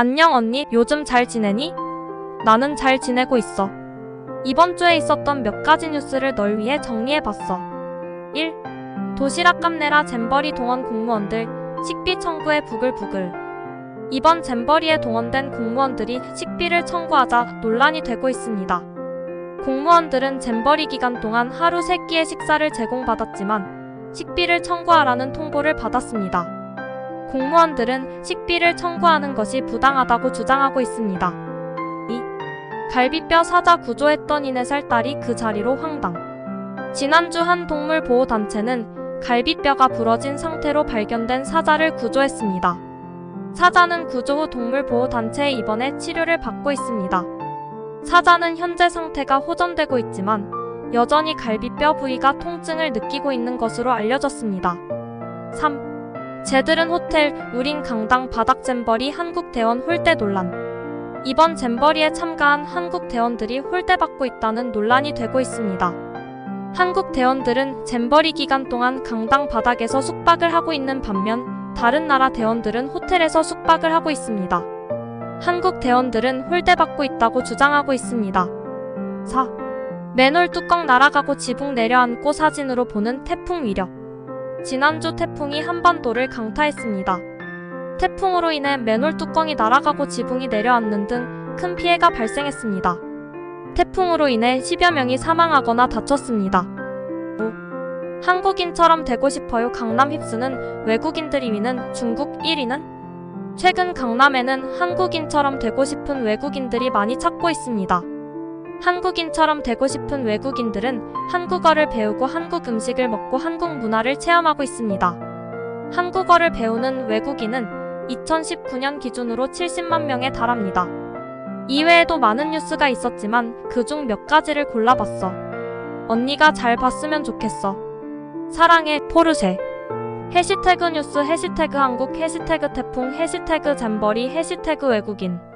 안녕 언니, 요즘 잘 지내니? 나는 잘 지내고 있어. 이번 주에 있었던 몇 가지 뉴스를 널 위해 정리해봤어. 1. 도시락 값내라 잼버리 동원 공무원들 식비 청구에 부글부글. 이번 잼버리에 동원된 공무원들이 식비를 청구하자 논란이 되고 있습니다. 공무원들은 잼버리 기간 동안 하루 3끼의 식사를 제공받았지만 식비를 청구하라는 통보를 받았습니다. 공무원들은 식비를 청구하는 것이 부당하다고 주장하고 있습니다. 2. 갈비뼈 사자 구조했던 4살 딸이 그 자리로 황당. 지난주 한 동물보호단체는 갈비뼈가 부러진 상태로 발견된 사자를 구조했습니다. 사자는 구조 후 동물보호단체에 입원해 치료를 받고 있습니다. 사자는 현재 상태가 호전되고 있지만 여전히 갈비뼈 부위가 통증을 느끼고 있는 것으로 알려졌습니다. 3. 쟤들은 호텔 우린 강당 바닥 잼버리 한국 대원 홀대 논란. 이번 잼버리에 참가한 한국 대원들이 홀대받고 있다는 논란이 되고 있습니다. 한국 대원들은 잼버리 기간 동안 강당 바닥에서 숙박을 하고 있는 반면 다른 나라 대원들은 호텔에서 숙박을 하고 있습니다. 한국 대원들은 홀대받고 있다고 주장하고 있습니다. 4. 맨홀 뚜껑 날아가고 지붕 내려앉고 사진으로 보는 태풍 위력. 지난주 태풍이 한반도를 강타했습니다. 태풍으로 인해 맨홀 뚜껑이 날아가고 지붕이 내려앉는 등 큰 피해가 발생했습니다. 태풍으로 인해 10여 명이 사망하거나 다쳤습니다. 5. 한국인처럼 되고 싶어요. 강남 휩쓰는 외국인들 2위는 중국 1위는? 최근 강남에는 한국인처럼 되고 싶은 외국인들이 많이 찾고 있습니다. 한국인처럼 되고 싶은 외국인들은 한국어를 배우고 한국 음식을 먹고 한국 문화를 체험하고 있습니다. 한국어를 배우는 외국인은 2019년 기준으로 70만 명에 달합니다. 이외에도 많은 뉴스가 있었지만 그중 몇 가지를 골라봤어. 언니가 잘 봤으면 좋겠어. 사랑해, 포르쉐. 해시태그 뉴스, 해시태그 한국, 해시태그 태풍, 해시태그 잼버리, 해시태그 외국인.